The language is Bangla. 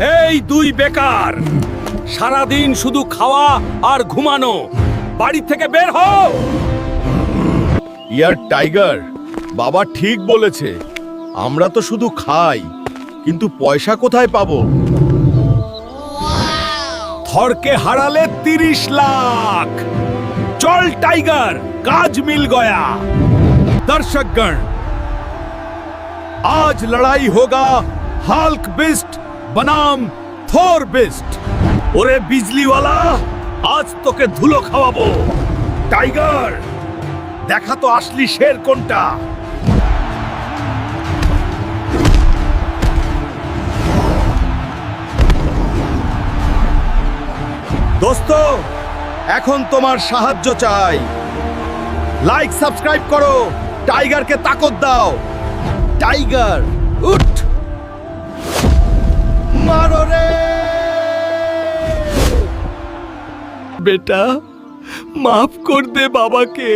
এই দুই বেকার সারাদিন শুধু খাওয়া আর ঘুমানো। বাড়ি থেকে বের হও। ইয়ার টাইগার বাবা ঠিক বলেছে আমরা তো শুধু খাই কিন্তু পয়সা কোথায় পাবো? থরকে হারালে তিরিশ লাখ। চল টাইগার কাজ মিল গয়া। দর্শকগণ আজ লড়াই হোগা হাল্ক বিস্ট বনাম থর বেস্ট। ওরে বিজলিওয়ালা, আজ তোকে ধুলো খাওয়াবো। টাইগার, দেখা তো আসলি শের কোনটা? দোস্ত, এখন তোমার সাহায্য চাই। লাইক, সাবস্ক্রাইব করো। টাইগারকে তাকত দাও। টাইগার, উঠ। বেটা মাফ কর বাবাকে।